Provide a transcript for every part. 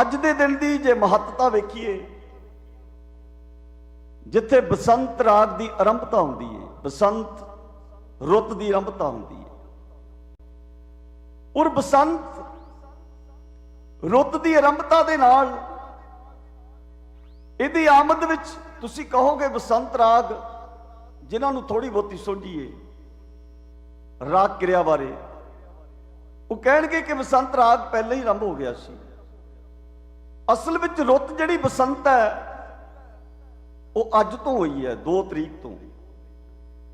ਅੱਜ ਦੇ ਦਿਨ ਦੀ ਜੇ ਮਹੱਤਤਾ ਵੇਖੀਏ, ਜਿੱਥੇ ਬਸੰਤ ਰਾਗ ਦੀ ਆਰੰਭਤਾ ਹੁੰਦੀ ਹੈ ਬਸੰਤ ਰੁੱਤ ਦੀ ਆਰੰਭਤਾ ਹੁੰਦੀ ਹੈ ਔਰ ਬਸੰਤ ਰੁੱਤ ਦੀ ਆਰੰਭਤਾ ਦੇ ਨਾਲ ਇਹਦੀ ਆਮਦ ਵਿੱਚ ਤੁਸੀਂ ਕਹੋਗੇ ਬਸੰਤ ਰਾਗ, ਜਿਨ੍ਹਾਂ ਨੂੰ ਥੋੜੀ ਬਹੁਤੀ ਸੋਝੀਏ, ਰਾਗ ਕਿਰਿਆ ਬਾਰੇ, ਉਹ ਕਹਿਣਗੇ ਕਿ ਬਸੰਤ ਰਾਗ ਪਹਿਲਾਂ ਹੀ ਆਰੰਭ ਹੋ ਗਿਆ ਸੀ। ਅਸਲ ਵਿੱਚ ਰੁੱਤ ਜਿਹੜੀ ਬਸੰਤ ਹੈ, ਉਹ ਅੱਜ ਤੋਂ ਹੋਈ ਹੈ 2 ਤਰੀਕ ਤੋਂ।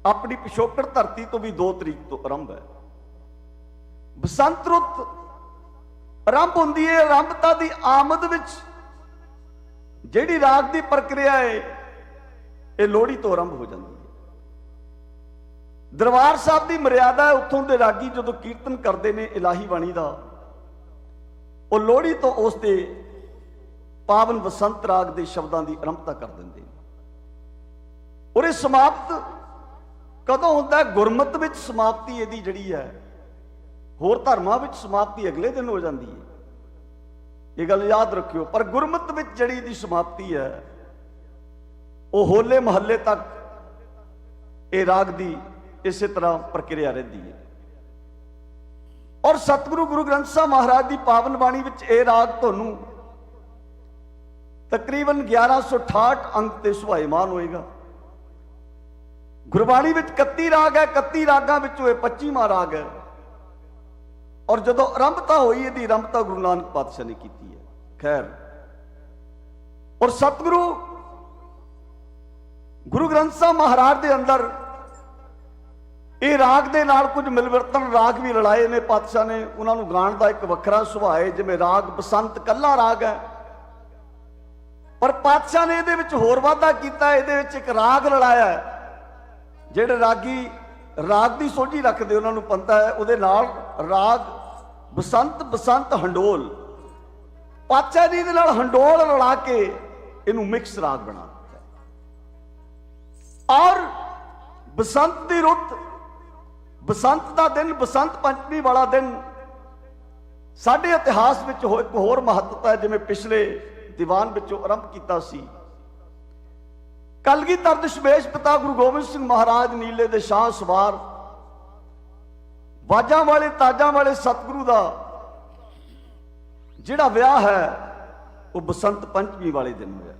ਆਪਣੀ ਪਿਛੋਕੜ ਧਰਤੀ ਤੋਂ ਵੀ 2 ਤਰੀਕ ਤੋਂ ਆਰੰਭ ਹੈ। ਬਸੰਤ ਰੁੱਤ ਆਰੰਭ ਹੁੰਦੀ ਹੈ, ਆਰੰਭਤਾ ਦੀ ਆਮਦ ਵਿੱਚ ਜਿਹੜੀ ਰਾਗ ਦੀ ਪ੍ਰਕਿਰਿਆ ਹੈ, ਇਹ ਲੋਹੜੀ ਤੋਂ ਆਰੰਭ ਹੋ ਜਾਂਦੀ ਹੈ। ਦਰਬਾਰ ਸਾਹਿਬ ਦੀ ਮਰਿਆਦਾ ਉੱਥੋਂ ਦੇ ਰਾਗੀ ਜਦੋਂ ਕੀਰਤਨ ਕਰਦੇ ਨੇ, ਇਲਾਹੀ ਬਾਣੀ ਦਾ, ਉਹ ਲੋਹੜੀ ਤੋਂ ਉਸ ਦੇ ਪਾਵਨ ਬਸੰਤ ਰਾਗ ਦੇ ਸ਼ਬਦਾਂ ਦੀ ਆਰੰਭਤਾ ਕਰ ਦਿੰਦੇ ਨੇ। ਔਰ ਇਹ ਸਮਾਪਤ ਕਦੋਂ ਹੁੰਦਾ ਹੈ? ਗੁਰਮਤ ਵਿੱਚ ਸਮਾਪਤੀ ਇਹਦੀ ਜਿਹੜੀ ਹੈ, ਹੋਰ ਧਰਮਾਂ ਵਿੱਚ ਸਮਾਪਤੀ ਅਗਲੇ ਦਿਨ ਹੋ ਜਾਂਦੀ ਹੈ। ਇਹ ਗੱਲ ਯਾਦ ਰੱਖਿਓ, ਪਰ ਗੁਰਮਤ ਵਿੱਚ ਜਿਹੜੀ ਇਹਦੀ ਸਮਾਪਤੀ ਹੈ, ਉਹ ਹੋਲੇ ਮਹੱਲੇ ਤੱਕ ਇਹ ਰਾਗ ਦੀ ਇਸੇ ਤਰ੍ਹਾਂ ਪ੍ਰਕਿਰਿਆ ਰਹਿੰਦੀ ਹੈ। ਔਰ ਸਤਿਗੁਰੂ ਗੁਰੂ ਗ੍ਰੰਥ ਸਾਹਿਬ ਮਹਾਰਾਜ ਦੀ ਪਾਵਨ ਬਾਣੀ ਵਿੱਚ ਇਹ ਰਾਗ ਤੁਹਾਨੂੰ ਤਕਰੀਬਨ 1168 ਅੰਕ ਤੇ ਸੁਭਾਇਮਾਨ ਹੋਏਗਾ। ਗੁਰਬਾਣੀ ਵਿੱਚ 31 ਰਾਗ ਹੈ 31 ਰਾਗਾਂ ਵਿੱਚੋਂ ਇਹ 25ਵਾਂ ਰਾਗ ਹੈ। ਔਰ ਜਦੋਂ ਆਰੰਭਤਾ ਹੋਈ ਇਹਦੀ, ਆਰੰਭਤਾ ਗੁਰੂ ਨਾਨਕ ਪਾਤਸ਼ਾਹ ਨੇ ਕੀਤੀ ਹੈ। ਖੈਰ। ਔਰ ਸਤਿਗੁਰੂ ਗੁਰੂ ਗ੍ਰੰਥ ਸਾਹਿਬ ਮਹਾਰਾਜ ਦੇ ਅੰਦਰ ਇਹ ਰਾਗ ਦੇ ਨਾਲ ਕੁਝ ਮਿਲਵਰਤਨ ਰਾਗ ਵੀ ਲੜਾਏ ਨੇ। ਪਾਤਸ਼ਾਹ ਨੇ ਉਹਨਾਂ ਨੂੰ ਗਾਣ ਦਾ ਇੱਕ ਵੱਖਰਾ ਸੁਭਾਅ ਹੈ, ਜਿਵੇਂ ਰਾਗ ਬਸੰਤ ਕੱਲਾ ਰਾਗ ਹੈ। ਪਰ ਪਾਤਸ਼ਾਹ ਨੇ ਇਹਦੇ ਵਿੱਚ ਹੋਰ ਵਾਧਾ ਕੀਤਾ, ਇਹਦੇ ਵਿੱਚ ਇੱਕ ਰਾਗ ਰਲਾਇਆ ਜਿਹੜੇ ਰਾਗੀ, ਰਾਗ ਦੀ ਸੋਝੀ ਰੱਖਦੇ, ਉਹਨਾਂ ਨੂੰ ਪੰਤਾ ਹੈ, ਉਹਦੇ ਨਾਲ ਰਾਗ, ਬਸੰਤ ਬਸੰਤ ਹੰਡੋਲ। ਪਾਤਸ਼ਾਹ ਜੀ ਦੇ ਨਾਲ ਹੰਡੋਲ ਰਲਾ ਕੇ ਇਹਨੂੰ ਮਿਕਸ ਰਾਗ ਬਣਾ ਦਿੱਤਾ ਔਰ ਬਸੰਤ ਦੀ ਰੁੱਤ, ਬਸੰਤ ਦਾ ਦਿਨ, ਬਸੰਤ ਪੰਚਮੀ ਵਾਲਾ ਦਿਨ ਸਾਡੇ ਇਤਿਹਾਸ ਵਿੱਚ ਇੱਕ ਹੋਰ ਮਹੱਤਤਾ ਹੈ, ਜਿਵੇਂ ਪਿਛਲੇ ਦੀਵਾਨ ਵਿੱਚੋਂ ਆਰੰਭ ਕੀਤਾ ਸੀ। ਕਲਗੀਧਰ ਦਸ਼ਮੇਸ਼ ਪਿਤਾ ਗੁਰੂ ਗੋਬਿੰਦ ਸਿੰਘ ਮਹਾਰਾਜ ਨੀਲੇ ਦੇ ਸ਼ਾਹ ਸਵਾਰ। ਵਾਜਾਂ ਵਾਲੇ, ਤਾਜਾਂ ਵਾਲੇ ਸਤਿਗੁਰੂ ਦਾ ਜਿਹੜਾ ਵਿਆਹ ਹੈ, ਉਹ ਬਸੰਤ ਪੰਚਮੀ ਵਾਲੇ ਦਿਨ ਹੋਇਆ।